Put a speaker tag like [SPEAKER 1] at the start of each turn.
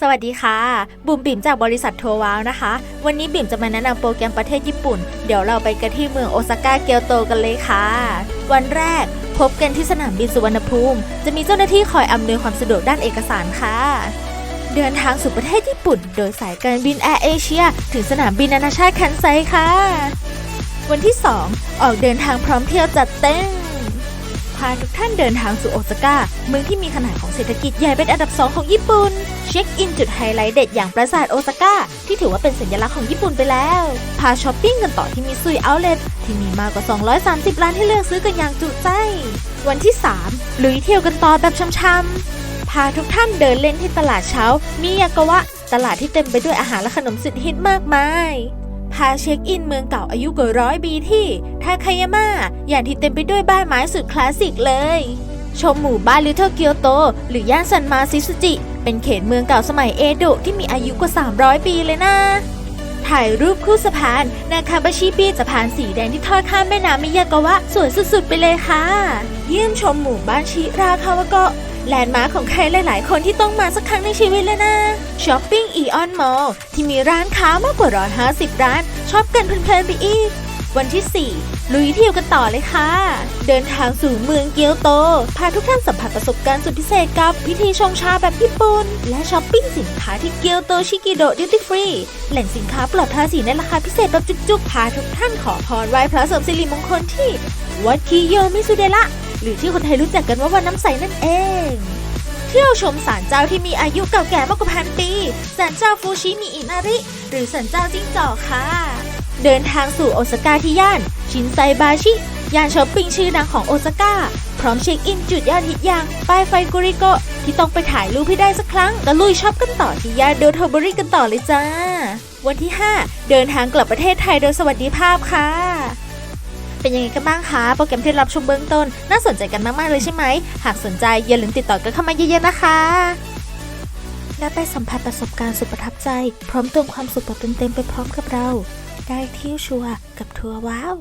[SPEAKER 1] สวัสดีค่ะ บุ๋มบิ่มจากบริษัททัวร์ว้าวนะคะ วันนี้บิ่มจะมาแนะนำโปรแกรมประเทศญี่ปุ่น เดี๋ยวเราไปกันที่เมืองโอซาก้าเกียวโตกันเลยค่ะ วันแรกพบกันที่สนามบินสุวรรณภูมิ จะมีเจ้าหน้าที่คอยอำนวยความสะดวกด้านเอกสารค่ะ เดินทางสู่ประเทศญี่ปุ่น โดยสายการบินแอร์เอเชียถึงสนามบินนานาชาติคันไซค่ะ วันที่ 2 ออกเดินทางพร้อมเที่ยวจัดเต็มพาทุกท่านเดินทางสู่โอซาก้าเมืองที่มีขนาดของเศรษฐกิจใหญ่เป็นอันดับ2ของญี่ปุ่น เช็คอินจุดไฮไลท์เด็ดอย่างปราสาทโอซาก้าที่ถือว่าเป็นสัญลักษณ์ของญี่ปุ่นไปแล้ว พาช้อปปิ้งกันต่อที่มิซุยเอาเล t ที่มีมากกว่า 230 ร้านให้เลือกซื้อกันอย่างจุใจ วันที่ 3 ลุยเที่ยวกันต่อแบบช่ำๆพาทุกท่านเดินเล่นที่ตลาดเช้ามิยากาวะ ตลาดที่เต็มไปด้วยอาหารและขนมสุดฮิตมากมายพาเช็คอินเมืองเก่าอายุกว่าร้อยปีที่ทาคายาม่าอย่างที่เต็มไปด้วยบ้านไม้สุดคลาสสิกเลย ชมหมู่บ้านลิ t เ l e เกียวโต หรือย่านซันมาซิสุจิ เป็นเขตเมืองเก่าสมัยเอโดะที่มีอายุกว่า 300 ปีเลยนะ ถ่ายรูปคู่สะพาน นาคาบาชิบีสะพานสีแดงที่ทอดข้ามแม่น้ำมิยากาวะสวยสุดๆ ไปเลยค่ะ เยี่ยมชมหมู่บ้านชิราคาวะโกะแลนด์มาร์คของใครหลาย ๆ คนที่ต้องมาสักครั้งในชีวิตเลยนะช้อปปิ้งอีออนมอลที่มีร้านค้ามากกว่า 150 ร้านชอบกันเพลินๆไปอีก วันที่ 4 ลุยเที่ยวกันต่อเลยค่ะ เดินทางสู่เมืองเกียวโต พาทุกท่านสัมผัสประสบการณ์สุดพิเศษกับพิธีชงชาแบบญี่ปุ่น และช้อปปิ้งสินค้าที่เกียวโตชิกิโดดิวตี้ฟรีแหล่งสินค้าปลอดภาษีในราคาพิเศษแบบจุกๆ พาทุกท่านขอพรไหว้พระเสริมสิริมงคลที่ วัดคิโยมิสุเดะละหรือที่คนไทยรู้จักกันว่าวันน้ำใสนั่นเองเที่ยวชมศาลเจ้าที่มีอายุเก่าแก่มากกว่าพันปีศาลเจ้าฟูชิมิอินาริ หรือศาลเจ้าจิ้งจอกค่ะ เดินทางสู่โอซาก้าที่ย่าน ชินไซบาชิ ย่านช้อปปิ้งชื่อดังของโอซาก้า พร้อมเช็คอินจุดยอดฮิตอย่างป้ายไฟกุริโกะที่ต้องไปถ่ายรูปให้ได้สักครั้งตะลุยช็อปกันต่อที่ย่านโดโทบริกันต่อเลยจ้า วันที่ 5 เดินทางกลับประเทศไทยโดยสวัสดิภาพค่ะเป็นยังไงกันบ้างคะ โปรแกรมที่รับชมเบื้องต้น น่าสนใจกันมาก ๆ เลยใช่ไหม หากสนใจอย่าลืมติดต่อกันเข้ามาเยอะ ๆ นะคะ และไปสัมผัสประสบการณ์สุดประทับใจ พร้อมเติมความสุขแบบเต็มๆไปพร้อมกับเรา ได้เที่ยวชัวร์กับทัวร์ว้าว